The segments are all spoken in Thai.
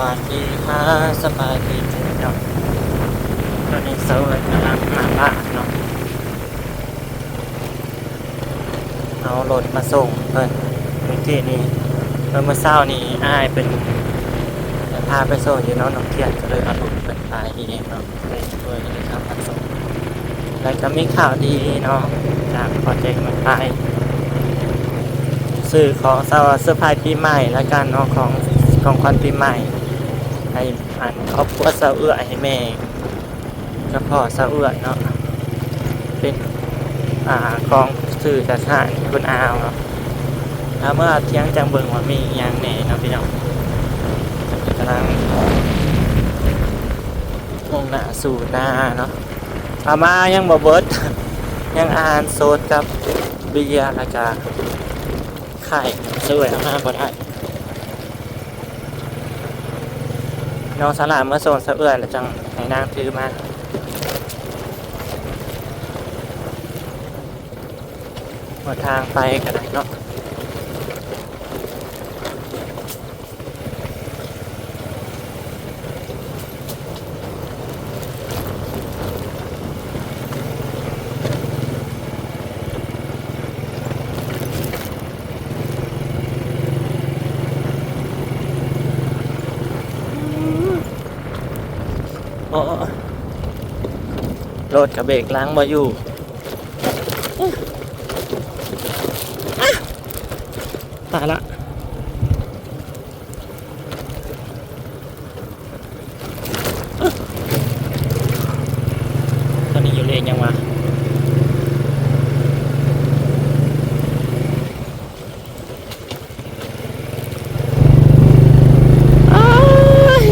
วัสดีค่ะสบายดีจังเนาะตอนนี้เซอร์กำลังมาบ้านเนาะเอารถมาส่งเพิ่นพื้นที่นี้เมื่อเช้านี้อ้ายเป็นพาไปส่งอยู่เนาะน้องเทียนก็เลยเอารถเป็นไปเองเนาะเลยช่วยเลยครับมาส่งแล้วก็มีข่าวดีเนาะจากโปรเจกต์มันไปซื้อของสาวเสื้อผ้าปีใหม่และการเนาะของของขวัญปีใหม่ ให้อันครอบครัวสาเอื้อให้แม่กับพ่อสาเอื้อเนาะเป็นอ่าของสื่อจากทางคุณอาวเนาะถ้าเมื่อเที่ยงจังเบิงว่ามีอย่างแหน่เนาะพี่น้องกำลังมุ่งหน้าสู่หน้าเนาะอามายังบ่เบิดยังอ่านโซดกับเบียร์แล้วก็ไข่สวยมากกว่าได้ น้องสลามเมื่อโซนสะเอื้อยแล้วจังให้นางถือมาหมดทางไปกันเนาะ รถกับเบรกล้างมาอยู่อะตายละอะตอนนี้อยู่เลนยังวะ อ้าย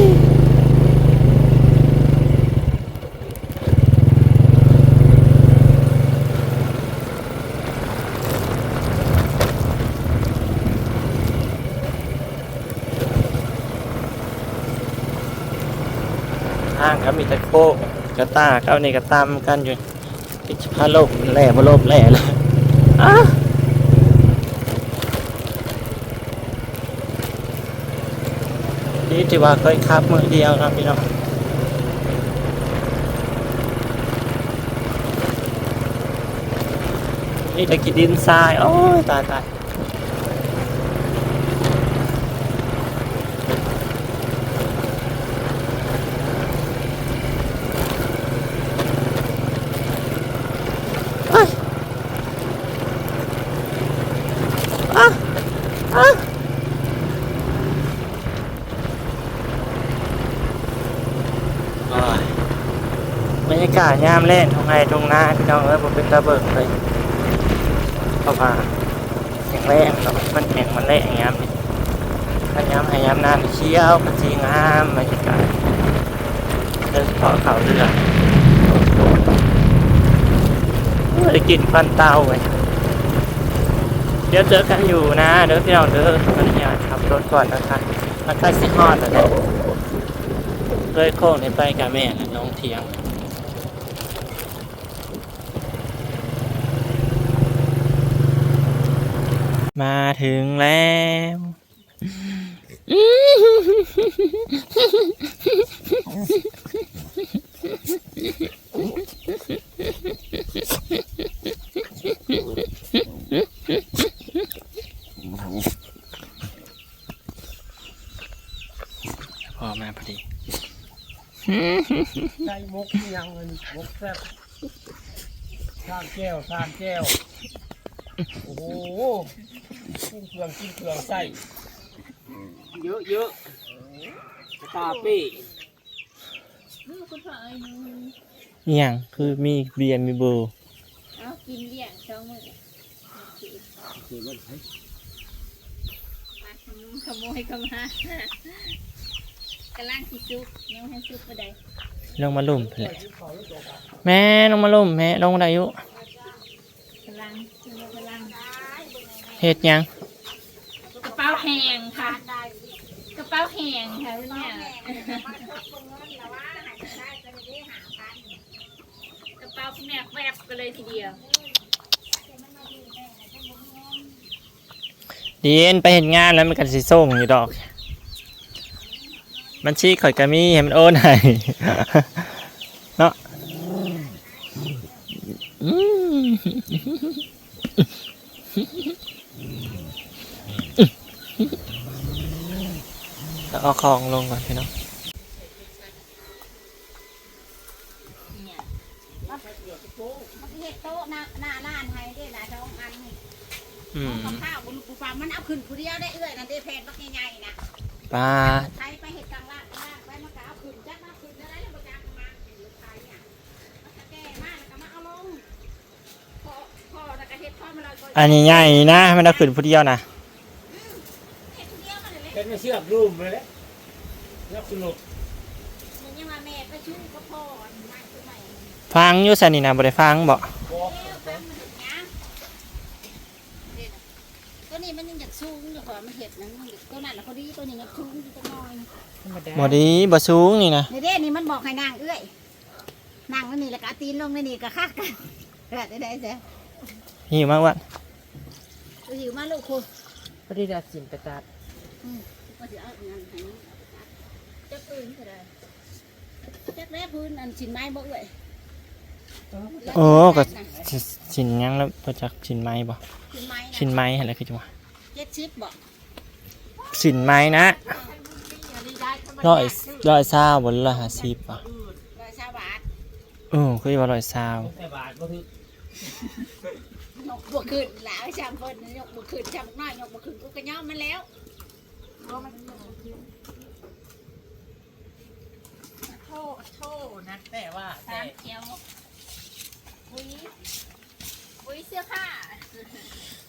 ทางก็มีแต่โค กระตาเก้านี่กระตามกันอยู่พิชพาโลกแหล่บ่โลบแหล่เลยอ้าดีที่ว่าเคยขับมือเดียวนะพี่น้องนี่ตะกี้ดินทราย โอ้ยตายตายเอ้ยอะอะโอ้ย บรรยากาศยามเล่นตรงไงตรงหน้าพี่น้องเอ้ยผมเป็นตาเบิกเลยเพราะว่าแข็งแรงเนาะมันแข็งมันแรงอย่างเงี้ยาย้ำให้ย้ำนานเชี่ยวมันจีงามบรรยากาศโดยเฉพาะเขาเรือได้กินฟันเตาไว้เดี๋ยวเจอกันอยู่นะเดี๋ยวพี่น้องเด้อขออนุญาตขับรถก่อนนะคะมันใกล้สิฮอดแล้วเนี่ยเลยโค้งในไปกับแม่น้องเทียง มาถึงแล้วพอมาพอดีใช้มกนี่ยังเงินมกแซ่บข้ามแก้วข้ามแก้ว โอ้โหกินเครื่องกินเครื่องใส่เยอะเยอะตาเป้คุณพ่อเอ้ยหนูอหย่างคือมีเบียร์มีเบอร์เอากินเลี้ยงสองมือมาหนูขโมยเข้ามากำลังสิซุกยังให้ซุกบ่ได้ลงมาลุ่มไปเลยแม่ลงมาลุ่มแม่ลงมาได้อยุ กำลังกำลัง เฮ็ดหยังกระเป๋าแห้งค่ะ กระเป๋าแห้งค่ะเนี่ยกระเป๋าแม่แวบกันเลยทีเดียวเดียนไปเห็นงานแล้วมันกันสิส่งอยู่ดอกบัญชีข่อยก็มีให้มันโอนให้เนาะอืมแล้ว เอาของลงก่อนพี่น้องมันเฮ็ดโต๊ะหน้าหน้าร้านให้ได้นะสองอันนี่อืมกับข้าวบุญปูฟามันเอาขึ้นผู้เดียวได้เอื้อยนั่นได้แพนบักใหญ่ๆนะปลาใครไปเฮ็ดกลางร้านกลางร้านไปมันก็เอาขึ้นจักมาขึ้นอะไรแล้วบ่จักมาเป็นลูกชายเนี่ยมันก็แก้มาแล้วก็มาเอาลงพอพอแล้วก็เฮ็ดพอมันเราก็อันนี้ใหญ่นะไม่ได้ขึ้นผู้เดียวนะ เฮ็ดผู้เดียวมัน เลยเป็นมาเชือกรูมเลยแหละเชือกสนุกมันยังว่าแม่ไปชู้กับพ่อมาคือใหม่ฟังอยู่สันนี่นะบ่ได้ฟังบ่บอกเอ้วตามมันเฮ็ดหยังเด้นะตัวนี้มันยังอยากสูงอยู่กว่ามันเฮ็ดนั่นตัวนั้นน่ะพอดีตัวนี้ยังสูงอยู่จักหน่อยบ่ดีบ่สูงนี่นะเด้นี่มันบอกให้นางเอื้อยนางนั่นนี่แล้วก็เอาตีนลงในนี่ก็คักกันได้ได้เสียหิวมากวะเอาหิวมาลูกคุณปริดาสินไปตัด ก็จะเอางานให้จะปืนก็ได้จักแร้พื้นอันชิ้นไม้บ่เอื้อยโอ้ก็สิสินยังแล้วบ่จักสินไม้บ่ชิ้นไม้สินไม้อะไรคือจังหวะเจ็ดชิปบ่สินไม้นะร้อยร้อยเศร้าบนร้อยห้าสิบอะร้อยชาวบาทเออคือว่าร้อยเศร้าแต่บาทก็คือยกบ่ขึ้นหลายชามเพิ่นยกบ่ขึ้นชามน้อยยกบ่ขึ้นกูก็ย่อมมันแล้วเพราะมัน โทษโทษนะแต่ว่าสามเขียวปุ้ยปุ้ยเสื้อผ้า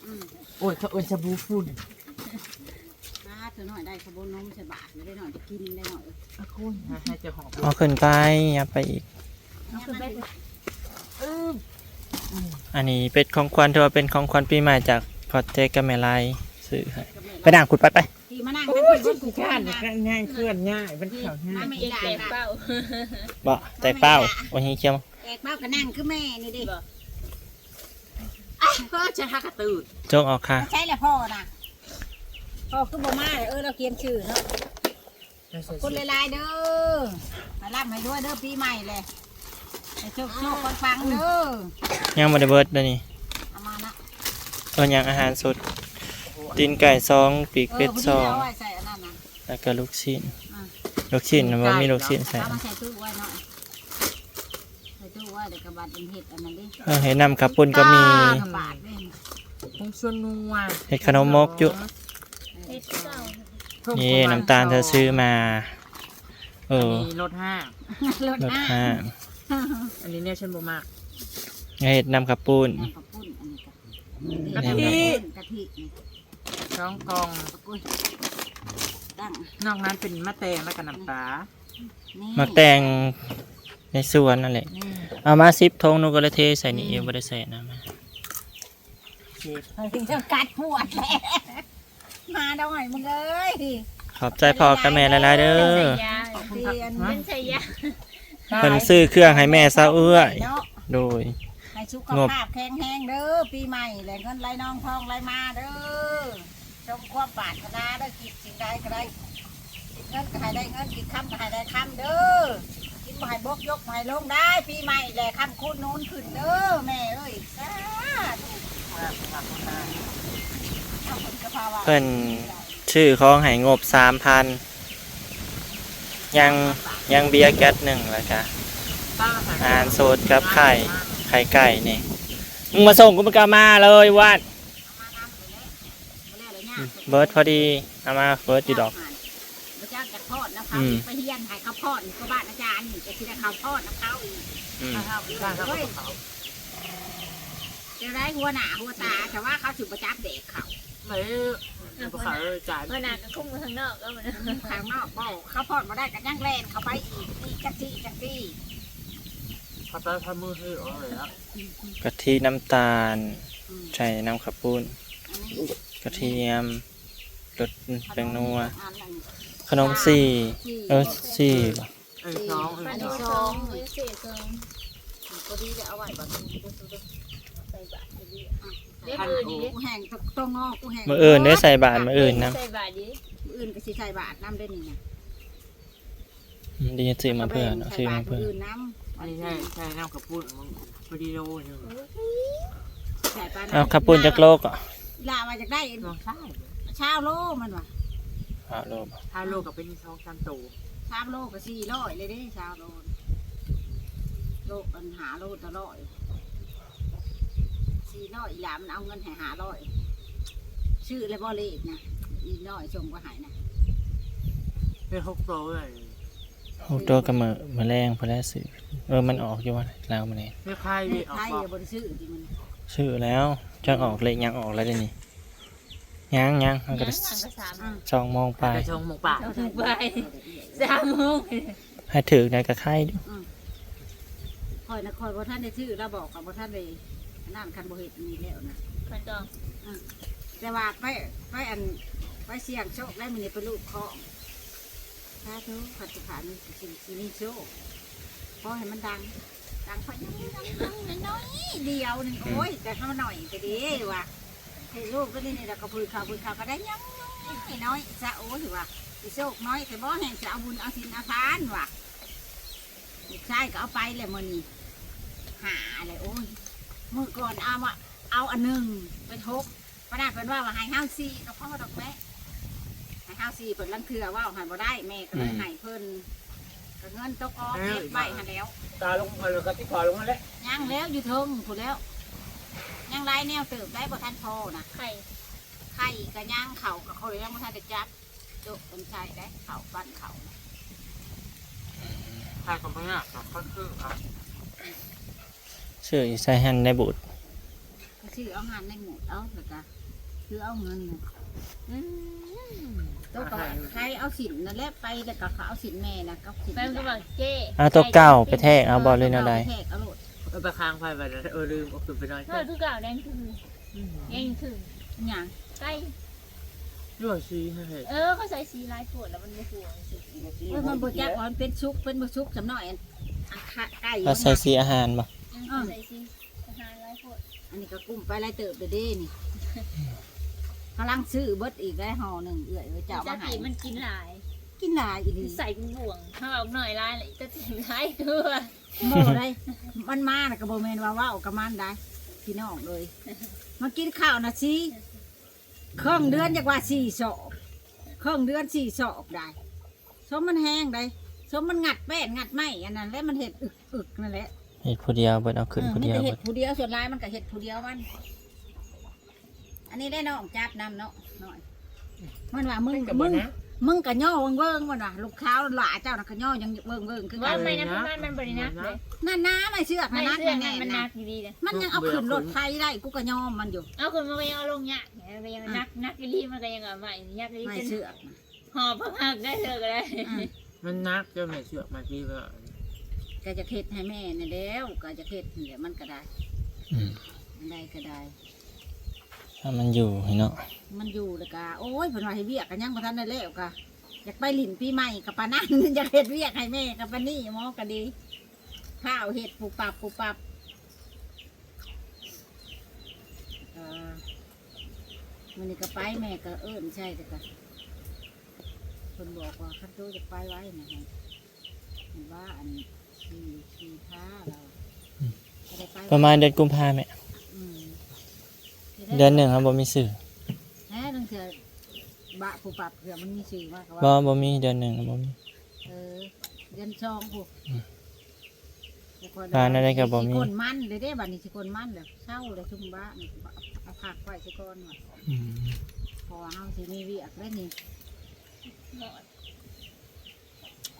อืมโอ้ยเขาเอินชาบูฝุ่นมาเธอหน่อยได้ขบวนนมใส่บาทได้หน่อยจะกินได้หน่อยอะคุณให้เจ้าของเอาขึ้นไปอย่าไปอีก เอาขึ้นไปอันนี้เป็นของขวัญถือว่าเป็นของขวัญปีใหม่จากพอเจกับแม่ลายซื้อให้ไปด่างขุดไปไป มานั่งโอ้กันยเพิ่นกูข้านง่ายเคลื่อนง่ายมันเข่าง่ายไม่เจ็ดได้แปดนะเป้าบ่แต่เป้าโอ้ยเขี้ยวแอกเป้าก็นั่งคือแม่นี่ดิก็จะฮักกระตือจงออกค่ะใช่แหละพ่อนะพ่อคือบ่มาเลยเออเราเขียนชื่อเนาะคนหลายๆเด้อมารับให้ด้วยเด้อปีใหม่เลยให้โชคโชคคนฟังเด้อยังบ่ได้เบิดเด้อนี่เอามานะเอันยังอาหารสดตีนไก่ซองปีกเออเป็ดพอซดีองเอาไว้ใส่อันนั้นนะ แล้วก็ลูกชิ้นอ่าลูกชิ้นมันมีลูกชิ้นใส่เอามาใส่ตู้ไว้หน่อยใส่ตู้ไว้เดี๋ยวกระบาดเป็นเห็ดอันนั้นดิเออเห็ดนำขับปุ้นก็มีกระบาดนี่ผงชวนนัวเห็ดขนมมกอยู่เจ็ดเก้านี่น้ำตาลเธอซื้อมา เออันอนี้รถห้างรถรสห้าห้าอันนี้เนี่ยฉันบ่มากเห็ดนำขับปุ้นน้ำข้าวปุ้นอันนี้ก็กะทิกะทินี่สองกล่องข้าวปุ้น ตั้งนอกนั้นเป็นมะแตงและกับน้ำปลานี่มาแตงในสวนนั่นแหละ นี่เอามาซิปทงนูกระเทใส่นี่เองไม่ได้ใส่น้ำมาเจ็บถึงจะกัดหัวแหละมาดอยมึงเอ้ยขอบใจพ่อกับแม่หลายๆเด้เป็นอใส่ยาเรียนเป็นใส่ยาเพิ่นซื้อเครื่องให้แม่เศร้าเอื้อยเนาะโดย ให้สุขงบภาพแข็งแรงเด้อปีใหม่แหล่เงินไหลนองทองไหลมาเด้อจงความ ปรารถนาเด้อกิจสิ่งใดก็ได้กินเงินก็ให้ได้เงินกินคำก็ให้ได้คำเด้อกินบ่ให้บกยกบ่ให้ลงได้ปีใหม่แหล่คำคูณนูนขึ้นเด้อแม่เอ้ยสาธุขอบคุณเจ้าภาวะเพิ่นชื่อของให้งบสามพันยังยังเบียร์แก๊สหนึ่งแล้วจ้ะป้าอาหารสดกับไข่ไข่ไก่นี่มึงมาส่งกูไม่กล้ามาเลยวัด เบิร์ดพอดีเอามาเบิร์ดดีดอกพระเจ้าจะทอดนะครัอืมไปเฮียนให้ข้าวพอดนี่ก็บ้านอาจารย์นี่จะกินข้าวพอดนะเขาอีกอืมข้าวเฮ้ยจะได้หัวหน้าหัวตาแต่ว่าเขาถือประจับเด็กเขาไม่บ่ขายจ่ายเมื่อนานก็คุ้มข้างนอกแล้วมันข้างนอกบอกข้าวพอดมาได้กันย่างแลนเขาไปอีกนี่จักจี้จักจี้ขับไปทำมือถือเอาเลยครับกะทิน้ำตาลอืมใส่น้ำขับปุ้นอันนี้ กระเทียมรสแป้งนัวอันนั้นขนมสี่เออสี่บ่เออสองเออัอนสนี้องซองเว้ยเศษซองพอดีจะเอาไว้บ่ใส่บาทดีเรียกอื่นดีกูแห้งตัวงอกูแห้งมืออื่นได้ใส่บาทมืออื่นนะใส่บาทดีมื้ออื่นก็สิใส่บาทน้ำได้นี่นะอืมดีซื้อมาเพื่อเนาะซื้อมาเพื่อ ใส่บาตรน้ำอันนี้ใช่ใช่น้ำกระปุ้นมึงพอดีโลหนึงใส่ปลาเอาขับปูนจากโลกอะ ลามาจากได้ลองใช่เช้าโลมันว่ะเอาโลกถ้าโลกับเป็นสองสามโตเช้าโลก็สี่ร้อยเลยเด้เช้าโลโลปัญหาโลตะร้อยสี่ร้อยอีหลามันเอาเงินให้หาร้อยชื่อเลยบ่เลขนะอีน้อยส่งก็หายนะเป็นหกโตเลยหกตัวกับมือมือแรงพอแล้วซื้อเออมันออกอยู่วะลาวมันเองไม่ค่ายเลยออกไทยบอกบริชื่อที่มันซื้อแล้ว จังออกเลยยังออกแล้วเดี๋ยวนี้ยังยังมันก็ยังอันก็สามอะช่องมองไป กระชงหมกป่าเอาถึงไปสามโมงให้ถือในกระไข่ดูคอยนะคอยบ่ท่านได้ชื่อเราบอกกับบ่ท่านได้นั่นคันบ่เฮ็ดมีแล้วนะคนจองแต่ว่าไปไปอันไปเสี่ยงโชคได้มันนี่เป็นลูกของถ้าทุกขัดสุขามีสิ่งที่มีโชคเพราะให้มันดัง ดังพอยังดังดังน้อยๆเดียวหนึงโอ้ยแต่เขาหน่อยก็ดีว่ะให้ลูกก็นี่นี่เราก็พูดข่าวพูดข่าวก็ได้ยังน้อยๆจะโอ้ยว่ะสิโชคน้อยแต่บ่แห่งจะเอาบุญเอาสินเอาทานว่ะลูกชายก็เอาไปเลยมื้อนี้หาเลยโอ้ยเมื่อก่อนเอามาเอาอันหนึ่งเป็นหกปนาเป็นว่าว่าให้ห้าวซีก็พ่อดอกแม่ให้ห้าวซีเพิ่นลังเถือว่าหันบ่ได้แม่ก็เลยให้เพิ่นก็ เงินตกออกเก็บไว้หันแล้วตาลงมาเลยกับที่คอลงมาแล้วย่างแล้วอยู่เทิงผู้นแล้วย่างไรแนวเติบได้บ่ทันพอนะไข่ไข่ก็ย่างเข่ากับเขาเลยยังบ่ทันได้จับโตะเป็นชายได้เข่าปั้นเข่านะทายของพนักงานก็คืออะซื้อใส่หันในบุตรก็ชื่อเอาหันในหมูเอาแล้วก็คือเอาเงินน่ะอืมโตะก็ใครเอาสินนั่นแหละไปแล้วก็เขาเอาสินแม่นะกับสินแม่ก็บอกเจ๊เอาตัวเก่าไปแทกเอาบอลเลยนะใดแทกเอาโลดเออไปค้างไฟไปแล้วเออลืมเอาขึ้นไปหน่อยเออทุกเก่าแดงคือแดงคือหยังไก่ด้วยซีให้เออเขาใส่สีลายปวดแล้วมันไม่ปวดสิเออมันบดจักอ่อนเป็นชุกเป็นบชุกสำหน่อยอันอันค่ะไก่เอาใส่สีอาหารบ่เขาใส่สีอาหารลายปวดอันนี้ก็กุ้มไปไล่เติบเด้อเด้นี่ กำลังซื้อเบิดอีกได้ห่อหนึ่งเอื่อยไว้เจ้าจะมาใหาตียมันกินหลาย กินหลายอีหลีใส่เป็นบ่วงถ้าเอาหน่อยลายเลยจะตีลายตัวโมได้มันมาน่ะก็บ่แม่นว่าเว้ากับมันได้พี่น้องเลยมากินข้าวนะสิเครื่องเดือนจักว่าสี่ศอกเครื่องเดือนสี่ศอกได้สมมันแห้งได้สมมันงัดแป้นงัดไม้อันนั้น แล้วมันเห็ดอึกอึกนั่นแหละเห็ดผู้เดียวเบิดเอาขึ้นเออผู้มันเดียวจะเห็เบิดดผู้เดียวส่วนลายมันก็เห็ดผู้เดียวมัน อันนี้ได้น้องจับนำเนาะหน่อยมันว่ามึงกับมึมึงงนะมึงกะย่อเวิงเวิงมันว่ะลูกค้าวหล่าเจ้าน่ะกะย่อยังเวิงเวิงคือว่ากันไม่นะมันมันบริณักเลยนั่นนะไม่เชือกไม่นะนักเสื้อแน่มันๆนันะกดีๆเลยมันยังเอาขึ้นรถไฟได้กูกะย่อมันอยู่ เอาคนมาไปเอาลงเนี่ยไปยังนักนักดีมันก็ยังเอาใหม่ยักดีไม่จนเชือกหอบพักได้เธอก็ได้อืมมันนักจะไม่เชื่อมาพี่ว่าก็จะเข็ดให้แม่นี่แล้วก็จะเข็ดนี่แหละมันก็ได้อืมมันได้ก็ได้ ถ้ามันอยู่ให้เนาะมันอยู่แล้วก็โอ้ยเพิ่นว่าให้เวียกกันยังบ่ทันได้แล้วก็อยากไปหลินปีใหม่กับปานั่นอยากเฮ็ดเวียกให้แม่กับปานี่หมอก็ดีข้าวเห็ดปูปับปูปับเอ่อมันนี่ก็ไปแม่ก็เอิ้นใช่แต่ก็คนบอกว่าคันโตจะไปไว้นะฮะเห็นว่าอันขี่ขี่ท้าเราก็ได้ไปไว้ประมาณเดือนกุมภาพันธ์แม่อืม เดือนหนึ่งครับบ่มีสื่อแหน่ตั้งแต่บะปูปับเผื่อมันมีชื่อมากกบ่ว่าบ่มีเดือนหนึ่งบ่มี เออเดือนชองผูอืมแต่คนบ้านอะไรก็บ่มี สิคนมันเลยเด้บัดนี้สิคนมันเลยเช่าเลยทุ่มบ้านเอาผักไว้สิก่อนว่ะอืมพอเฮาสิมีเวียกได้นี่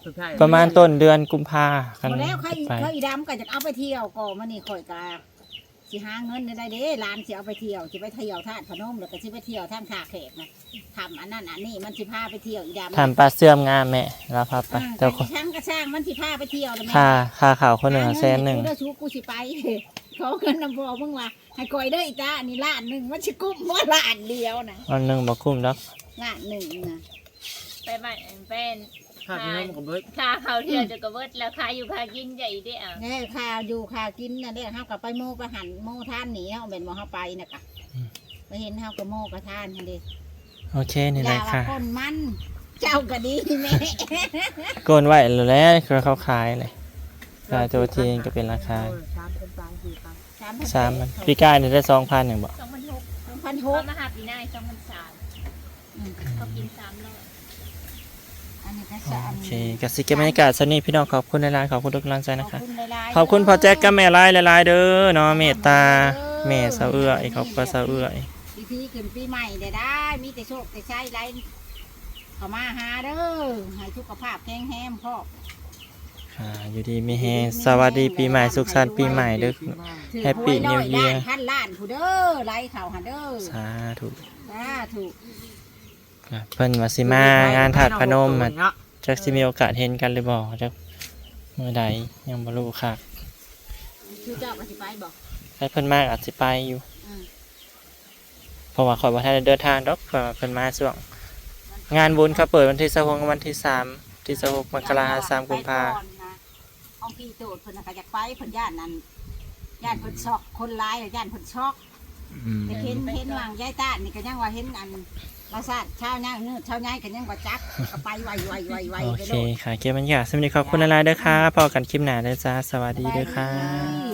สุดท้ายประมาณต้นเดือนกุมภาคันพอแล้วใครไปใครอีดำก็จะเอาไปเที่ยวก่อมานี่ข่อยกา สิหาเงินได้เด้ร้านสิเอาไปเที่ยวสิไปเที่ยวท่าตุพนมแล้วก็สิไปเที่ยวท่ามท่าแขกนะทำอันนั้นอันนี้มันสิพาไปเที่ยวอีดำทำปลาเสื่อมงามแม่รับพาไปอ่าแต่แต่คนช่างก็ช่างมันสิพาไปเที่ยวแล้วแม่ค่าค่าข่าวคนหนึ่งอะแสนหนึ่งกูได้ชูกูสิไปเขาเงินนำบอกมึงว่าให้ก่อยเด้ออีตาอันนี้ล้านหนึ่งมันสิกุ้มว่าล้านเดียวนะวันหนึ่งบ่คุ้มดอกล้านหนึ่งนะไปบ้านเป็น ข้าวพี่น้องกับเบิร์ดค่าเขาเที่ยวจะกระเบิดแล้วค่าอยู่ค่ากินใหญ่ได้อะแน่ข่าวอยู่ข่าวกินนะเด้เฮากับไปโมกระหันโมท่านหนีเฮาเป็นโมเฮาไปนะกะไปเห็นเฮากับโมกระท่านนั่นเด้โอเคนี่อแหย่าละว่าค่ะคนมัน เจ้าก็ดีแม่ โกนไว้แล้วแหล้วคือเขาขายเลยขายตัวจริงก็เป็นราคาสามเป็นสามสี่พันสามพันสามพันพี่กายเนี่ยได้สองพันหนึ่งบอกสองพันหกสองพันหเขากมาหาปีหน้าสองพันสามเขากินสามร้อยอั นนี้ก็สามโอเคกสิเก็บบรรยากาศสนี้พี่น้องขอบคุณในไลน์ขอบคุณทุกกำลังใจขนะอบคะคุณหลายๆขอบคุณพ่อแจ็คกับแม่ไลน์หลายๆเด้อเนาะเมตตาแม่เสาเอื้อยขอบคุณเสาเอื้อยปีที่ขึ้นปีใหม่ได้ได้ มีแต่โชคแต่ใช้ไรเข้ามาหาเด้อให้สุขภาพแข็งแรงพ่ออ่าอยู่ดีมีแฮงสวัสดีปีใหม่สุขสันต์ปีใหม่เด้อ Happy ถือหวย New ร้อย Year ล้านพันล้านผู้เด้อไรเข่าหาเด้อสาธุสาถูก อะเพิ่นว่าสิมางานถาดพนมมาเนาะจักสิมีโอกาสเห็นกันหรือบ่จักเมื่อใดยังบ่รู้ค่ะชื่อเจ้าปฏิไปบอกให้เพิ่นมาอาจสิไปอยู่อืมเพราะว่าข่อยบ่ทันได้เดินทางดอกเพราะว่าเพิ่นมาช่วง งานบุญเขาเปิดวันที่26กับวันที่3ที่26มกราคม3กุมภาไปก่อนนะห้องพี่โตดเพิ่นน่ะก็อยากไปเพิ่นย่านนั้นย่านเพิ่นช็อกคนร้ายย่านเพิ่นช็อก อืม แต่เห็นเห็นวางยายต้านนี่ก็ยังว่าเห็นอัน ปราสาทชาวย่างเนื้อชาวย่ายก็ยังว่าจักก็ไปไวไวไวไวโอไปเคโลด ค่ะเก็บบรรยากาศสวัสดีขอบคุณหลายๆเด้อค่ะพอกันคลิปหน้าเด้อจ้าสวัสดีเด้อค่ะสบายดี